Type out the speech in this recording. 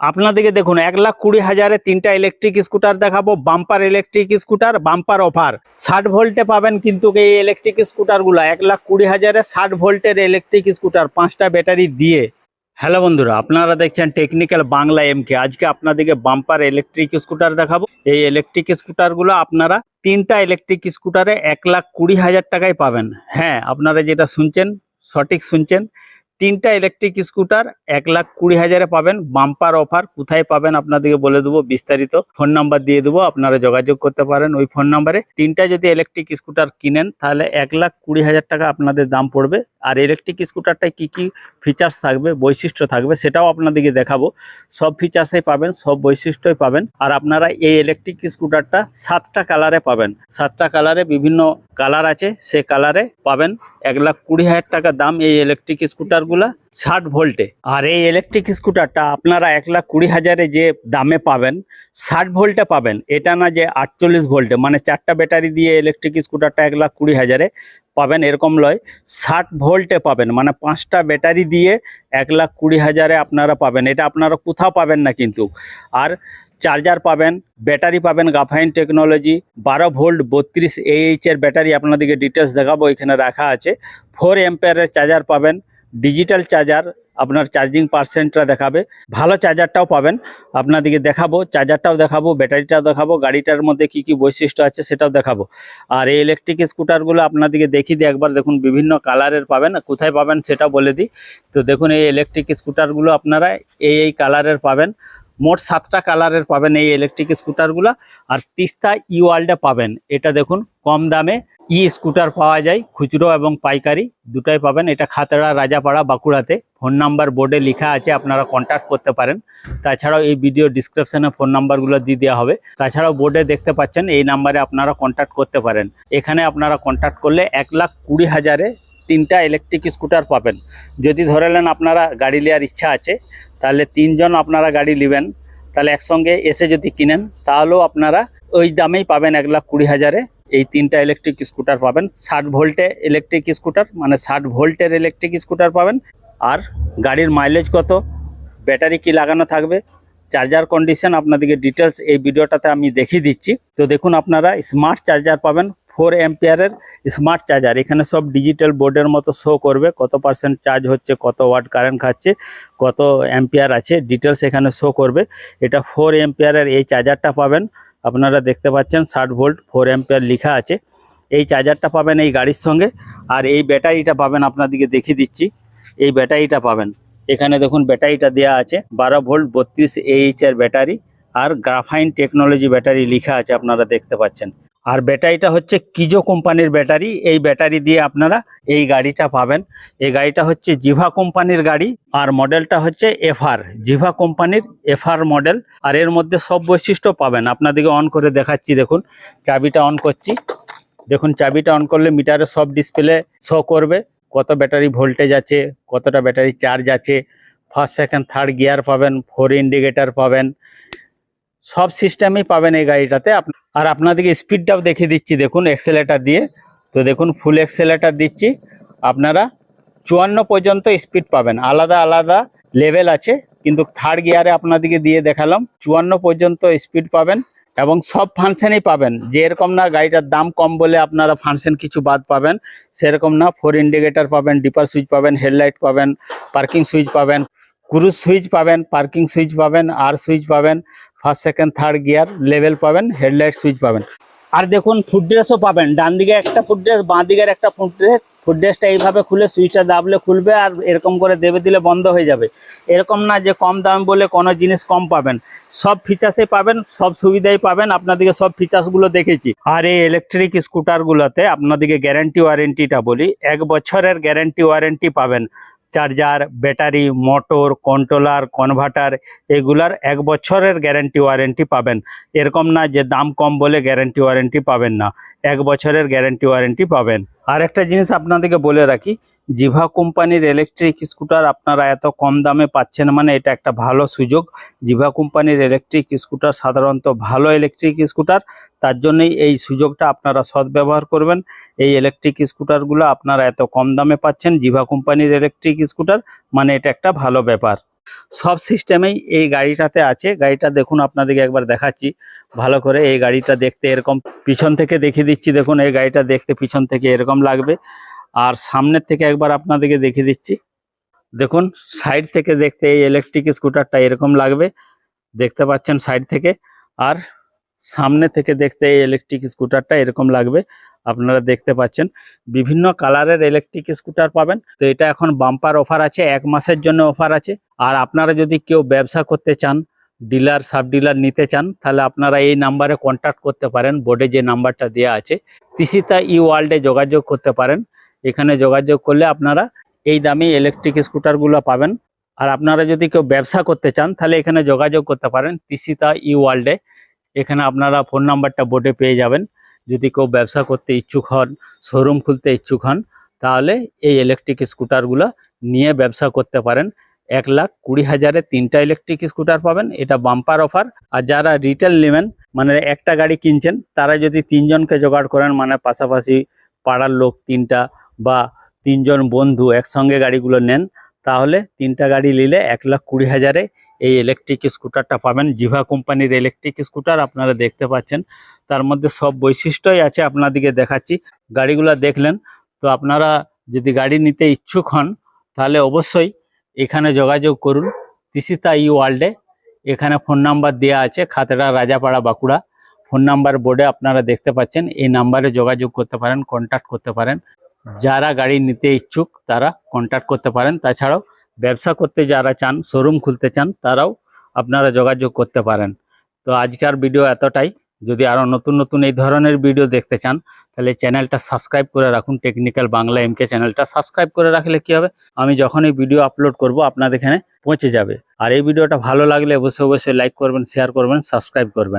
আপনাদেরকে দেখুন, এক লাখ কুড়ি হাজারে তিনটা ইলেকট্রিক স্কুটার দেখাবো bumper electric scooter bumper offer ষাট ভোল্টে পাবেন কিন্তু এই ইলেকট্রিক স্কুটারগুলো এক লাখ কুড়ি হাজারে ষাট ভোল্টের ইলেকট্রিক স্কুটার পাঁচটা ব্যাটারি দিয়ে। হ্যালো বন্ধুরা, আপনারা দেখছেন টেকনিক্যাল বাংলা এমকে আজকে আপনাদেরকে বাম্পার ইলেকট্রিক স্কুটার দেখাবো। এই ইলেকট্রিক স্কুটারগুলো আপনারা তিনটা ইলেকট্রিক স্কুটারে এক লাখ কুড়ি হাজার টাকায় পাবেন। হ্যাঁ আপনারা যেটা শুনছেন, সঠিক শুনছেন তিনটা ইলেকট্রিক স্কুটার এক লাখ কুড়ি হাজারে পাবেন। বাম্পার অফার কোথায় পাবেন আপনাদেরকে বলে দেবো বিস্তারিত। ফোন নাম্বার দিয়ে দেবো, আপনারা যোগাযোগ করতে পারেন ওই ফোন নাম্বারে তিনটা যদি ইলেকট্রিক স্কুটার কিনেন, তাহলে এক লাখ কুড়ি হাজার টাকা আপনাদের দাম পড়বে। আর ইলেকট্রিক স্কুটারটায় কি কি ফিচার্স থাকবে, বৈশিষ্ট্য থাকবে, সেটাও আপনাদেরকে দেখাবো। সব ফিচার্সই পাবেন, সব বৈশিষ্ট্যই পাবেন। আর আপনারা এই ইলেকট্রিক স্কুটারটা সাতটা কালারে পাবেন। সাতটা কালারে বিভিন্ন কালার আছে, সে কালারে পাবেন। এক লাখ কুড়ি হাজার টাকা দাম এই ইলেকট্রিক স্কুটারগুলা ষাট ভোল্টে। আর এই ইলেকট্রিক স্কুটারটা আপনারা এক লাখ কুড়ি হাজারে যে দামে পাবেন, ষাট ভোল্টে পাবেন। এটা না যে আটচল্লিশ ভোল্টে মানে চারটা ব্যাটারি দিয়ে ইলেকট্রিক স্কুটারটা এক লাখ কুড়ি হাজারে পাবেন, এরকম লয়। ষাট ভোল্টে পাবেন মানে পাঁচটা ব্যাটারি দিয়ে এক লাখ কুড়ি হাজারে আপনারা পাবেন। এটা আপনারা কোথাও পাবেন না কিন্তু। আর চার্জার পাবেন, ব্যাটারি পাবেন গাফাইন টেকনোলজি বারো ভোল্ট বত্রিশ এইচ এর ব্যাটারি আপনাদেরকে ডিটেলস দেখাবো, এখানে রাখা আছে। ফোর এম্পেয়ারের চার্জার পাবেন ডিজিটাল চার্জার আপনার চার্জিং পার্সেন্টটা দেখাবে। ভালো চার্জারটাও পাবেন। আপনাদেরকে দেখাবো চার্জারটাও দেখাবো, ব্যাটারিটাও দেখাবো, গাড়িটার মধ্যে কি কি বৈশিষ্ট্য আছে সেটাও দেখাবো। আর এই ইলেকট্রিক স্কুটারগুলো আপনাদেরকে দেখিয়ে দিই একবার, দেখুন বিভিন্ন কালারের পাবেন, কোথায় পাবেন সেটা বলে দিই। তো দেখুন এই ইলেকট্রিক স্কুটারগুলো আপনারা এই এই কালারের পাবেন। মোট সাতটা কালারের পাবেন এই ইলেকট্রিক স্কুটারগুলো আর তিস্তা ই ওয়ার্ল্ডে পাবেন। এটা দেখুন, কম দামে ই স্কুটার পাওয়া যায়, খুচরো এবং পাইকারি। দুটাই পাবেন। এটা খাতড়া, রাজাপাড়া, বাঁকুড়াতে। ফোন নাম্বার বোর্ডে লেখা আছে, আপনারা কন্ট্যাক্ট করতে পারেন। তাছাড়াও এই ভিডিও ডিসক্রিপশনে ফোন নাম্বারগুলো দিয়ে দেওয়া হবে। তাছাড়াও বোর্ডে দেখতে পাচ্ছেন, এই নাম্বারে আপনারা কন্ট্যাক্ট করতে পারেন। এখানে আপনারা কন্ট্যাক্ট করলে এক লাখ কুড়ি হাজারে তিনটা ইলেকট্রিক স্কুটার পাবেন। যদি ধরে নেন আপনারা গাড়ি নেওয়ার ইচ্ছা আছে তাহলে তিনজন আপনারা গাড়ি নেবেন। তাহলে একসঙ্গে এসে যদি কিনেন, তাহলেও আপনারা ওই দামেই পাবেন এক লাখ কুড়ি হাজারে। এই তিনটা ইলেকট্রিক স্কুটার পাবেন। ষাট ভোল্টে ইলেকট্রিক স্কুটার মানে ষাট ভোল্টের ইলেকট্রিক স্কুটার পাবেন। আর গাড়ির মাইলেজ কত? ব্যাটারি কি লাগানো থাকবে? চার্জার কন্ডিশন আপনাদেরকে ডিটেলস এই ভিডিওটাতে আমি দেখিয়ে দিচ্ছি। তো দেখুন আপনারা স্মার্ট চার্জার পাবেন। ফোর এম্পিয়ারের স্মার্ট চার্জার। এখানে সব ডিজিটাল বোর্ডের মতো শো করবে, কত পার্সেন্ট চার্জ হচ্ছে, কত ওয়াট কারেন্ট খাচ্ছে, কত অ্যাম্পিয়ার আছে ডিটেলস এখানে শো করবে। এটা ফোর এম্পিয়ারের এই চার্জারটা পাবেন। আপনারা দেখতে পাচ্ছেন ষাট ভোল্ট ফোর অ্যাম্পিয়ার লেখা আছে। এই চার্জারটা পাবেন এই গাড়ির সঙ্গে। আর এই ব্যাটারিটা পাবেন, আপনাদেরকে দেখিয়ে দিচ্ছি। এই ব্যাটারিটা পাবেন। এখানে দেখুন, ব্যাটারিটা দেওয়া আছে। বারো ভোল্ট বত্রিশ এইচ এর ব্যাটারি আর গ্রাফাইন টেকনোলজি ব্যাটারি লেখা আছে, আপনারা দেখতে পাচ্ছেন। আর ব্যাটারিটা হচ্ছে কিজো কোম্পানির ব্যাটারি। এই ব্যাটারি দিয়ে আপনারা এই গাড়িটা পাবেন। এই গাড়িটা হচ্ছে জিভা কোম্পানির গাড়ি আর মডেলটা হচ্ছে এফআর। জিভা কোম্পানির এফআর মডেল। আর এর মধ্যে সব বৈশিষ্ট্য পাবেন। আপনাদেরকে অন করে দেখাচ্ছি, দেখুন। চাবিটা অন করছি। দেখুন, চাবিটা অন করলে মিটারে সব ডিসপ্লে শো করবে। কত ব্যাটারি ভোল্টেজ আছে, কতটা ব্যাটারি চার্জ আছে। ফার্স্ট সেকেন্ড থার্ড গিয়ার পাবেন ফোর ইন্ডিকেটার পাবেন। সব সিস্টেমই পাবেন এই গাড়িটাতে। আপ- আর আপনাদেরকে স্পিডটাও দেখিয়ে দিচ্ছি, দেখুন এক্সেলেটার দিয়ে। তো দেখুন ফুল এক্সেলেটার দিচ্ছি। আপনারা চুয়ান্ন পর্যন্ত স্পিড পাবেন। আলাদা আলাদা লেভেল আছে, কিন্তু থার্ড গিয়ারে আপনাদেরকে দিয়ে দেখালাম, চুয়ান্ন পর্যন্ত স্পিড পাবেন এবং সব ফাংশনই পাবেন। যে এরকম না গাড়িটার দাম কম বলে আপনারা ফাংশন কিছু বাদ পাবেন, সেরকম না ফোর ইন্ডিকেটার পাবেন ডিপার সুইচ পাবেন হেডলাইট পাবেন পার্কিং সুইচ পাবেন ক্রুজ সুইচ পাবেন পার্কিং সুইচ পাবেন আর সুইচ পাবেন। First second third gear level পাবেন হেডলাইট সুইচ পাবেন। আর দেখুন ফুড ড্রেসও পাবেন। ডান দিকে একটা ফুড ড্রেস বাঁ দিকের একটা ফুড ড্রেস ড্রেসটা এইভাবে খুলে সুইচটা দাবলে খুলবে আর এরকম করে দেবে দিলে বন্ধ হয়ে যাবে। এরকম না যে কম দাম বলে কোনো জিনিস কম পাবেন। সব ফিচার্সই পাবেন, সব সুবিধাই পাবেন। আপনাদেরকে সব ফিচার্সগুলো দেখেছি। আর এই ইলেকট্রিক স্কুটারগুলোতে আপনাদেরকে গ্যারান্টি ওয়ারেন্টিটা বলি, এক বছরের গ্যারান্টি ওয়ারেন্টি পাবেন। Charger, battery, motor, controller, converter এগুলার এক বছরের গ্যারেন্টি ওয়ারেন্টি পাবেন। এরকম না যে দাম কম বলে গ্যারেন্টি ওয়ারেন্টি পাবেন না। এক বছরের গ্যারেন্টি ওয়ারেন্টি পাবেন। আর একটা জিনিস আপনাদেরকে বলে রাখি, জিভা কোম্পানির ইলেকট্রিক স্কুটার আপনারা এত কম দামে পাচ্ছেন মানে এটা একটা ভালো সুযোগ। জিভা কোম্পানির ইলেকট্রিক স্কুটার সাধারণত ভালো ইলেকট্রিক স্কুটার তার জন্যই এই সুযোগটা আপনারা সদ্ব্যবহার করবেন। এই ইলেকট্রিক স্কুটারগুলো আপনারা এত কম দামে পাচ্ছেন, জিভা কোম্পানির ইলেকট্রিক স্কুটার মানে এটা একটা ভালো ব্যাপার। সব সিস্টেমেই এই গাড়িটাতে আছে। গাড়িটা দেখুন, আপনাদেরকে একবার দেখাচ্ছি। ভালো করে এই গাড়িটা দেখতে এরকম, পিছন থেকে দেখিয়ে দিচ্ছি, দেখুন এই গাড়িটা দেখতে পিছন থেকে এরকম লাগবে। আর সামনের থেকে একবার আপনাদেরকে দেখিয়ে দিচ্ছি। দেখুন, সাইড থেকে দেখতে এই ইলেকট্রিক স্কুটারটা এরকম লাগবে। দেখতে পাচ্ছেন সাইড থেকে। আর সামনে থেকে দেখতে এই ইলেকট্রিক স্কুটারটা এরকম লাগবে। আপনারা দেখতে পাচ্ছেন। বিভিন্ন কালারের ইলেকট্রিক স্কুটার পাবেন। তো এটা এখন বাম্পার অফার আছে, এক মাসের জন্য অফার আছে। আর আপনারা যদি কেউ ব্যবসা করতে চান ডিলার সাব ডিলার নিতে চান, তাহলে আপনারা এই নাম্বারে কন্ট্যাক্ট করতে পারেন। বোর্ডে যে নাম্বারটা দেওয়া আছে তিসিতা ই ওয়ার্ল্ডে যোগাযোগ করতে পারেন। এখানে যোগাযোগ করলে আপনারা এই দামে ইলেকট্রিক স্কুটারগুলো পাবেন। আর আপনারা যদি কেউ ব্যবসা করতে চান, তাহলে এখানে যোগাযোগ করতে পারেন। তিসিতা ই ওয়ার্ল্ডে এখানে আপনারা ফোন নাম্বারটা বোর্ডে পেয়ে যাবেন। যদি কেউ ব্যবসা করতে ইচ্ছুক হন, শোরুম খুলতে ইচ্ছুক হন, তাহলে এই ইলেকট্রিক স্কুটারগুলো নিয়ে ব্যবসা করতে পারেন। এক লাখ কুড়ি হাজারে তিনটা ইলেকট্রিক স্কুটার পাবেন, এটা বাম্পার অফার আর যারা রিটেল নেবেন মানে একটা গাড়ি কিনছেন, তারা যদি তিনজনকে জোগাড় করেন মানে পাশাপাশি পাড়ার লোক তিনটা বা তিনজন বন্ধু একসঙ্গে গাড়িগুলো নেন তাহলে তিনটা গাড়ি নিলে এক লাখ কুড়ি হাজারে এই ইলেকট্রিক স্কুটারটা পাবেন। জিভা কোম্পানির ইলেকট্রিক স্কুটার আপনারা দেখতে পাচ্ছেন। তার মধ্যে সব বৈশিষ্ট্যই আছে আপনাদেরকে দেখাচ্ছি। গাড়িগুলো দেখলেন, তো আপনারা যদি গাড়ি নিতে ইচ্ছুক হন, তাহলে অবশ্যই এখানে যোগাযোগ করুন। তিসিতা ই ওয়ার্ল্ডে এখানে ফোন নাম্বার দেওয়া আছে, খাতড়া, রাজাপাড়া, বাঁকুড়া। ফোন নাম্বার বোর্ডে আপনারা দেখতে পাচ্ছেন। এই নাম্বারে যোগাযোগ করতে পারেন কন্ট্যাক্ট করতে পারেন। যারা গাড়ি নিতে ইচ্ছুক, তারা কন্ট্যাক্ট করতে পারেন। তাছাড়াও ব্যবসা করতে যারা চান শোরুম খুলতে চান, তারাও আপনারা যোগাযোগ করতে পারেন। তো আজকের ভিডিও এতটাই। যদি আরও নতুন নতুন এই ধরনের ভিডিও দেখতে চান, তাহলে চ্যানেলটা সাবস্ক্রাইব করে রাখুন। টেকনিক্যাল বাংলা এমকে চ্যানেলটা সাবস্ক্রাইব করে রাখলে কি হবে? আমি যখনই ভিডিও আপলোড করব, আপনাদের এখানে পৌঁছে যাবে। আর এই ভিডিওটা ভালো লাগলে অবশ্যই অবশ্যই লাইক করবেন শেয়ার করবেন সাবস্ক্রাইব করবেন।